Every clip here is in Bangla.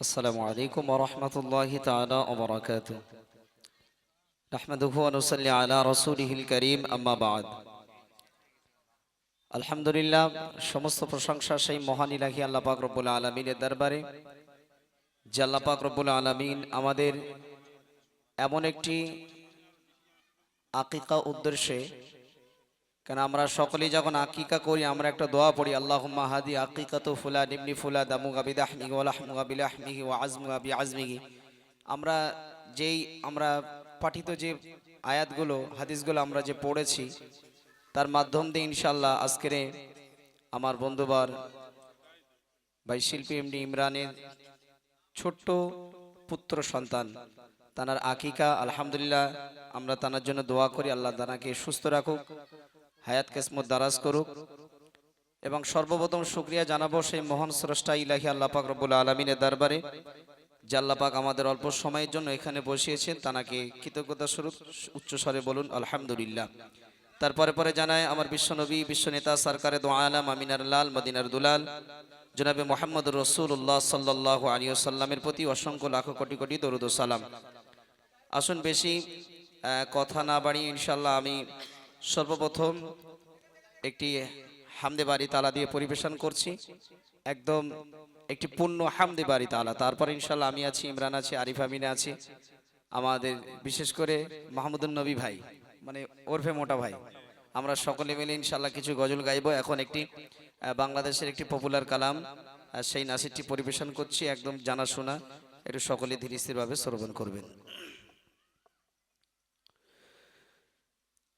السلام عليكم ورحمة الله تعالى وبركاته نحمده ونصلي على رسوله الكريم أما بعد আলহামদুলিল্লাহ সমস্ত প্রশংসা সেই মহান ইলাহি আল্লাহ পাক রব্বুল আলমিনের দরবারে যে আল্লাহ পাক রব্বুল আলমিন আমাদের এমন একটি আকিকা উদ্দেশ্যে কেন আমরা সকলেই যখন আকিকা করি, আমরা একটা দোয়া পড়ি আল্লাহ হাদি আকিকা তো ফুলা নিমনি ফুলা দামু গাবিদ আহমিহি ওলাহমু গাবিল আহমিহি ও আজমু গাবি আজমিহি আমরা যেই, আমরা পাঠিত যে আয়াতগুলো, হাদিসগুলো আমরা যে পড়েছি, তার মাধ্যম দিয়ে ইনশাল্লাহ আজকের আমার বন্ধুবার ভাই শিল্পী এমডি ইমরানের ছোট্ট পুত্র সন্তান, তানার আকিকা, আলহামদুলিল্লাহ, আমরা তানার জন্য দোয়া করি, আল্লাহ তানাকে সুস্থ রাখুক। হায়াত কেসমত দারাজ করুক। এবং সর্বপ্রথম শুক্রিয়া জানাব সেই মহান স্রষ্টা ইলাহি আল্লাহ পাক রব্বুল আলমিনের দরবারে, যে আল্লাহ পাক আমাদের অল্প সময়ের জন্য এখানে বসিয়েছেন। তানাকে কৃতজ্ঞতা স্বরূপ উচ্চস্বরে বলুন, আলহামদুলিল্লাহ। তারপরে পরে জানায়, আমার বিশ্বনবী বিশ্বনেতা সরকারে দো আলাম, আমিনার লাল, মদিনার দুলাল, জনাবে মোহাম্মদ রসুল্লাহ সাল্লাহ আলী সাল্লামের প্রতি অসংখ্য লাখো কোটি কোটি দরুদ সালাম। আসুন বেশি কথা না বাড়িয়ে ইনশাল্লাহ আমি সর্বপ্রথম একটি হামদে বাড়ি তালা দিয়ে পরিবেশন করছি। একদম একটি পূর্ণ হামদে বাড়ি তালা। তারপর ইনশাল্লাহ আমি আছি, ইমরান আছি, আরিফ আমিনা আছি। আমাদের বিশেষ করে মাহমুদুল নবী ভাই মানে ওরফে মোটা ভাই। আমরা সকলে মিলে ইনশাল্লাহ কিছু গজল গাইব। এখন একটি বাংলাদেশের একটি পপুলার কালাম সেই নাসিরটি পরিবেশন করছি। একদম জানাশোনা, একটু সকলে ধীরে স্থিরভাবে শ্রবণ করবেন।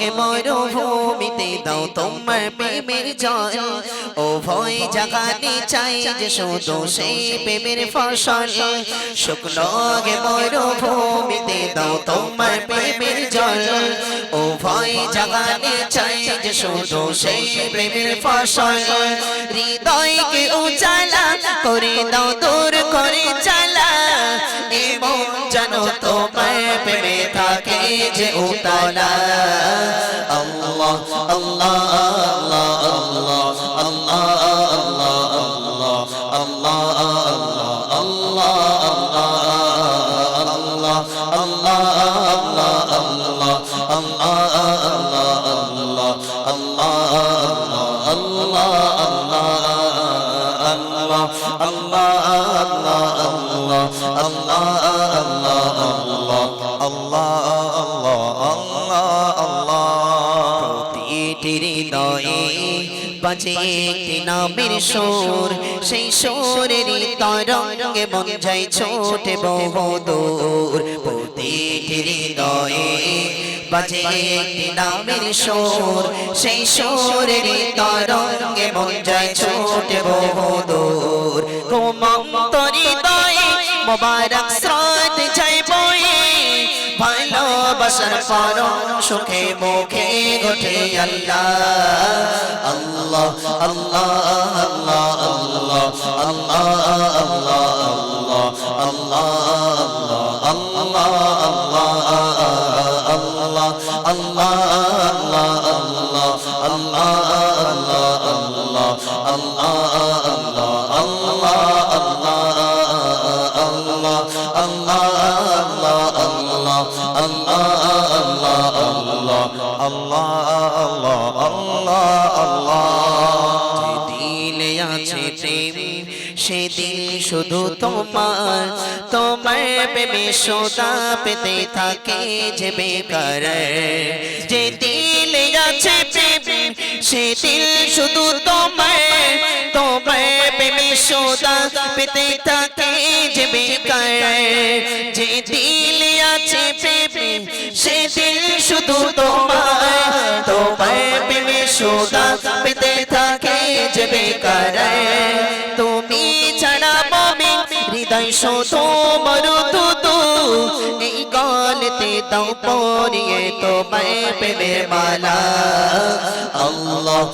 গে মরুভূমিতে দাও তোমার প্রেমের জল। ও ভয় জাগানি চাই যে শুধু সেই প্রেমের ফসল। শুকনো গে মরুভূমিতে দাও তোমার প্রেমের জল। ও ভয় জাগানি চাই যে শুধু সেই প্রেমের ফসল। হৃদয়কে উজালা করে দাও দূর করে চালা। এবং যেন তোমার প্রেমে থাকে যে উতলা। আল্লাহ আল্লাহ আল্লাহ আল্লাহ। বাজে একটি নামের সুর সেই সুরের তরঙ্গে যায় ছোটে বহুদূর প্রতিটি হৃদয়ে বাজে একটি নামের সুর সেই সুরের তরঙ্গে মন যায় ছোটে বহুদূর ঘুমন্তরি দয়ে মোবারক স্রোত যায় বয়ে ভালোবাসার পরম সুখে মুখে ওঠে আল্লাহ আল্লাহ আল্লাহ আল্লাহ আল্লাহ আল্লাহ আল্লাহ আল্লাহ সেদিন শুধু তোমার তোমার প্রেমে সোদা পেতে থাকে যে বেকার। যে দিলে আছে প্রেম, সেদিন শুধু তোমার তোমার প্রেমে সোদা পেতে থাকে যে বেকার। যে দিলে আছে প্রেমে সে দিল শুধু তোমার তোমার প্রেমে সোদা পেতে থাকে যে বেকার। তুমি ছাড়া মমিন হৃদয় শুধু মরুতু তু এই গলতে দাও পরিয়ে তোমায় প্রেমের মালা। আল্লাহ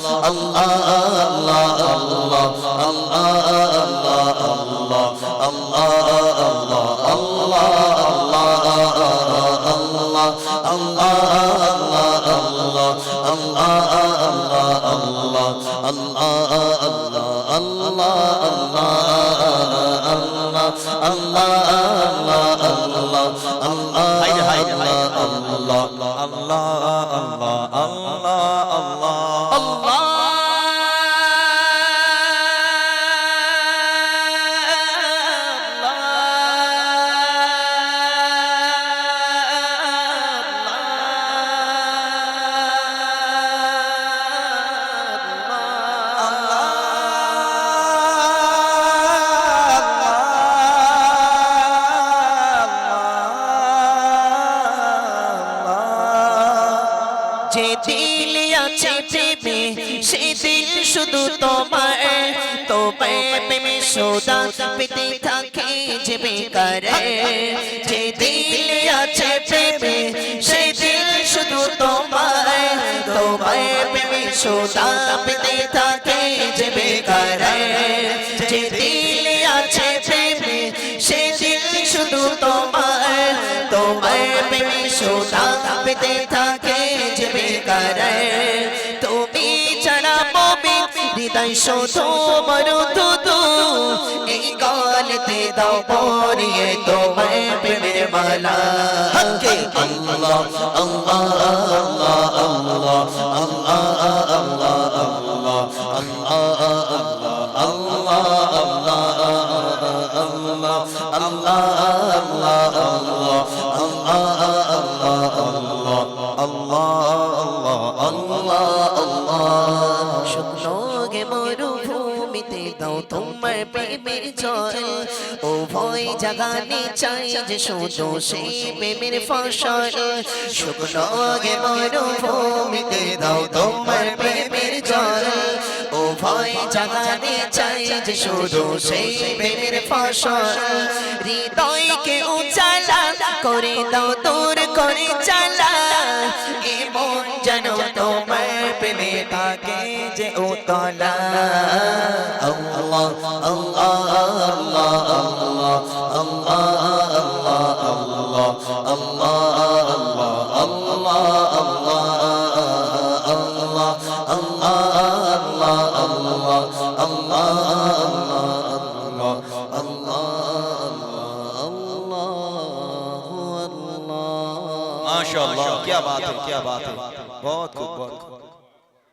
যে দিল আছে প্রেমে, সে দিল শুধু তোমার। তোমার প্রেমে সোদা পেতে থাকে যে বেকার। যে দিল আছে প্রেমে, সে দিল শুধু তোমার। তোমার প্রেমে সোদা পেতে থাকে যে বেকার। যে দিল আছে প্রেমে, সে দিল শুধু তোমার। সোদা পেতে থাকে যে বেকার তুমি ছাড়া মমি হৃদয় শোধ মরু তো। এই গালতে দাও পরিয়ে তোমায় প্রেমের মালা। আল্লাহ আল্লাহ। গে মরুভূমিতে দাও তোমার প্রেমের জল ও ভয় জাগানে চাই যে শুধু সেই প্রেমের ফসল শুকনো গে মরুভূমিতে শুধু সেই প্রেমের ফসল হৃদয়কে উচালা করে দাও দূর করে চালা এ মন যেন তোমার প্রেমে থাকে যে উতলা আল্লাহ আল্লাহ আল্লাহ আল্লাহ আল্লাহ আল্লাহ बात है क्या बात है। बहुत खूब बहुत खूब।